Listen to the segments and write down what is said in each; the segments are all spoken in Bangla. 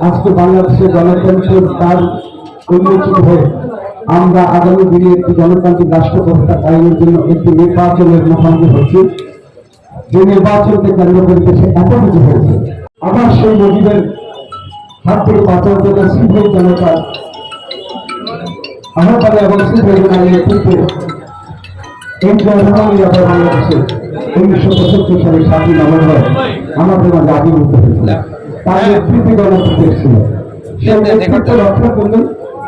আজকে বাংলাদেশের গণতন্ত্রের তার উন্মোচিত হয়ে আমরা আগামী দিনে একটি গণতান্ত্রিক রাষ্ট্র ব্যবস্থা কায়েমের জন্য একটি নির্বাচনের মুখোমুখি হচ্ছি যে নির্বাচনকে কেন্দ্র করে দেশে কিছু হয়েছে। আবার সেই নদীদের হাত থেকে বাঁচার জন্য সিভিল জনতা আহ্বানে এবং সিভিল নেতৃত্বে বাংলাদেশে উনিশশো পঁচাত্তর সালে সাতই নভেম্বর আমাদের মাঝে আবির্ভূত হয়েছিল তার নেতৃত্বে গণতন্ত্র ছিল। সেই নেতৃত্ব রক্ষা করলে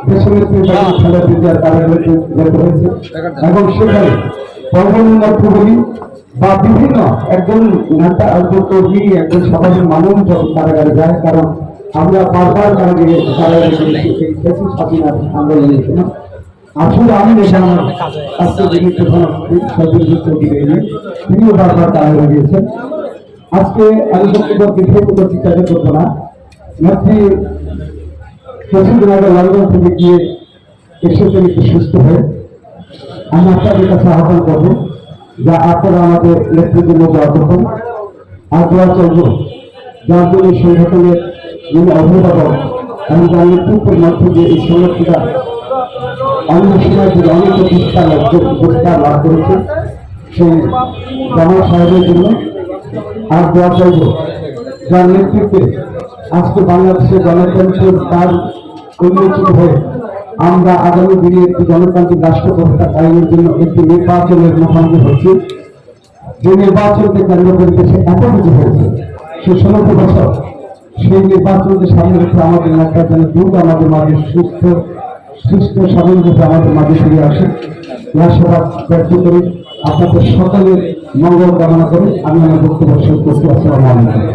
দেশের খেলা বিদ্যার কারাগারে যেতে হয়েছে। এবং সেখানে সর্বনিম্ন প্রহরী বা বিভিন্ন একজন নেতা একজন কর্মী একজন সাধারণ মানুষ যখন কারাগারে যায় কারণ আমরা বারবার কারাগারে কারাগারে গেছি আসলে আমি দেখলাম আজকে যিনি প্রধান সদস্য দিলেন তিনিও বারবার কারাগারে গিয়েছেন। আজকে আমি বক্তব্য দীর্ঘত চিন্তাটা করব না। নেত্রী কিছুদিন আগে লন্ডন থেকে গিয়ে এসেছেন একটু সুস্থ হয়ে আমি আপনাদের কাছে আহ্বান করব যা আপনারা আমাদের নেতৃত্বের মধ্যে অগ্রহণ চলব যার জন্য এই সংগঠনের যিনি অভিভাবক এবং যার নেতৃত্বের মধ্যে যে এই সংগঠনটা অন্য সময় থেকে অনেক বিস্তার লাভ করেছে সেই জামা সাহেবের জন্য। আর দোয়া চলব যার নেতৃত্বে আজকে বাংলাদেশের গণতন্ত্রের তার উন্মোচিত হয়ে আমরা আগামী দিনে একটি গণতান্ত্রিক রাষ্ট্র ব্যবস্থা জন্য একটি নির্বাচনের মুখোমুখি হচ্ছি যে নির্বাচনকে কেন্দ্র করে দেশে এত কিছু হয়েছে, সে ষোলোটি বছর সেই নির্বাচনকে সামনে রেখে আমাদের নেতা যেন দ্রুত আমাদের মাঝে সুস্থ সুস্থ স্বাধীন রূপে আমাদের মাঝে ফিরে আসে। রাষ্ট্রবাদ ব্যর্থ করে। আপনাদের সকলের মঙ্গল কামনা করে আমি আমার বক্তব্য শেষ আসসালামু আলাইকুম।